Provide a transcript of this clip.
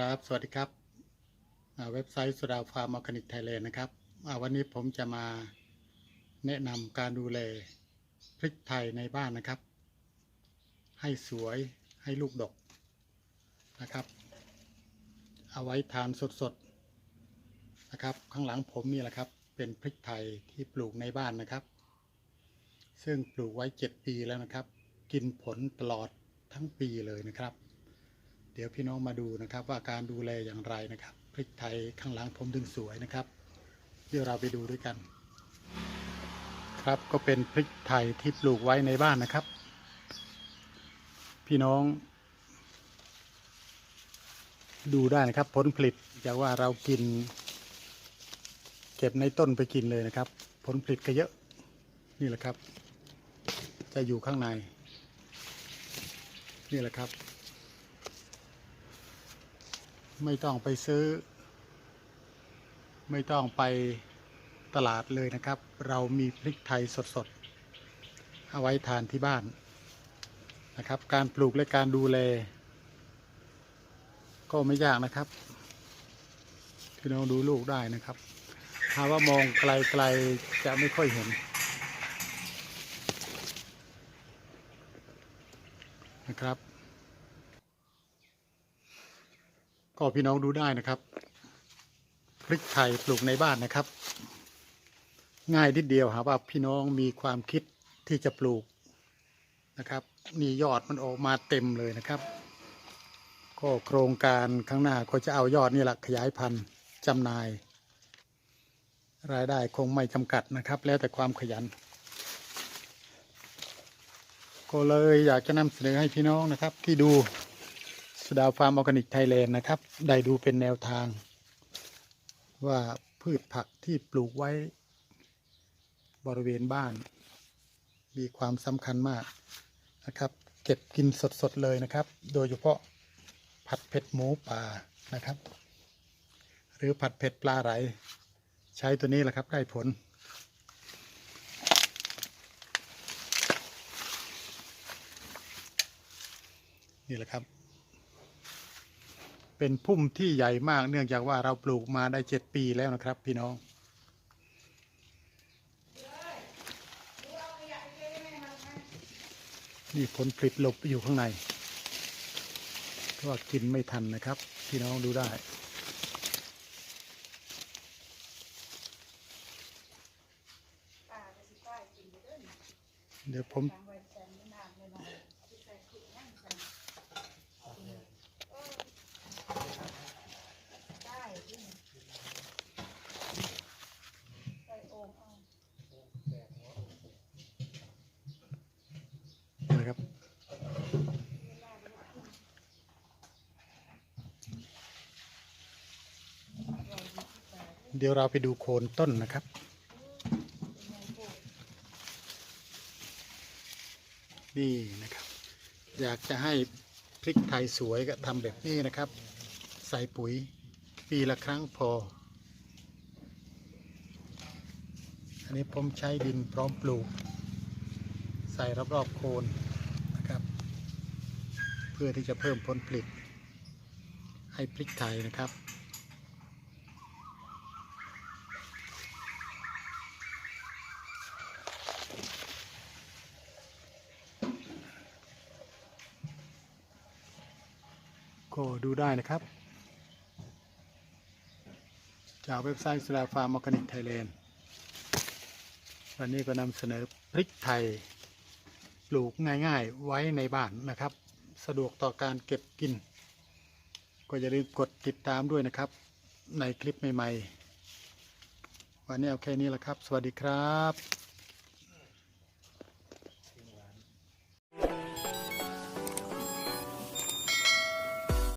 ครับ สวัสดีครับ เว็บไซต์สุดาฟาร์มออร์แกนิกไทยแลนด์นะครับ วันนี้ผมจะมาแนะนำการดูแลพริกไทยในบ้านนะครับ ให้สวยให้ลูกดกนะครับ เอาไว้ทานสดๆนะครับ ข้างหลังผมนี่แหละครับ เป็นพริกไทยที่ปลูกในบ้านนะครับ ซึ่งปลูกไว้ 7 ปีแล้วนะครับ กินผลตลอดทั้งปีเลยนะครับ เดี๋ยวพี่น้องมาดูนะครับว่าการดูแลอย่างไรนะครับพริกไทยข้างหลังผมดึงสวยนะครับ เดี๋ยวเราไปดูด้วยกัน ครับก็เป็นพริกไทยที่ปลูกไว้ในบ้านนะครับ พี่น้อง ดูได้นะครับผลผลิตจากว่าเรากิน เก็บในต้นไปกินเลยนะครับ ผลผลิตก็เยอะนี่แหละครับ จะอยู่ข้างใน นี่แหละครับ ไม่ต้องไปซื้อ ไม่ต้องไปตลาดเลยนะครับ เรามีพริกไทยสดๆ เอาไว้ทานที่บ้านนะครับ การปลูกและการดูแล ก็ไม่ยากนะครับพี่น้องดูลูกได้นะครับ ถ้าว่ามองไกลๆจะไม่ค่อยเห็นนะครับ ก็พี่น้องดูได้นะครับ พริกไทยปลูกในบ้านนะครับ ง่ายนิดเดียวหาว่าพี่น้องมีความคิดที่จะปลูกนะครับนี่ยอดมันออกมาเต็มเลยนะครับ ก็โครงการข้างหน้าก็จะเอายอดนี่แหละขยายพันธุ์จำหน่าย รายได้คงไม่จำกัดนะครับ แล้วแต่ความขยัน ก็เลยอยากจะนำเสนอให้พี่น้องนะครับที่ดู ดาฟาร์มออร์แกนิกไทยแลนด์นะครับ ได้ดูเป็นแนวทาง ว่าพืชผักที่ปลูกไว้ บริเวณบ้าน มีความสำคัญมากนะครับ เก็บกินสดๆเลยนะครับ โดยเฉพาะผัดเผ็ดหมูป่านะครับ หรือผัดเผ็ดปลาไหลใช้ตัวนี้แหละครับได้ผลนี่แหละครับ เป็นพุ่มที่ใหญ่มาก เนื่องจากว่าเราปลูกมาได้เจ็ดปีแล้วนะครับ พี่น้อง นี่ผลผลิตหลบอยู่ข้างในเพราะว่ากินไม่ทันนะครับ พี่น้องดูได้เด้อนี่เดี๋ยวผม ทางไว้แซนไม่นานเลยเนาะที่ใส่ถุงนั่งกันเออได้ที่นี่ใส่โอ่งเอา นะครับ เวลาเดี๋ยวกินอร่อยดีที่สุ ดเดี๋ยวเราไปดูโคนต้นนะครับเป็นไงโบนี่นะครับ อยากจะให้พริกไทยสวยก็ทำแบบนี้นะครับ ใส่ปุ๋ยปีละครั้งพอ อันนี้ผมใช้ดินพร้อมปลูก ใส่รอบๆโคนนะครับ เพื่อที่จะเพิ่มผลผลิตให้พริกไทยนะครับ ก็ดูได้นะครับ จากเว็บไซต์สลาฟาร์มออร์แกนิกไทยแลนด์วันนี้ก็นำเสนอพริกไทยปลูกง่ายๆไว้ในบ้านนะครับ สะดวกต่อการเก็บกิน ก็อย่าลืมกดติดตามด้วยนะครับ ในคลิปใหม่ๆ วันนี้เอาแค่นี้แหละครับ สวัสดีครับ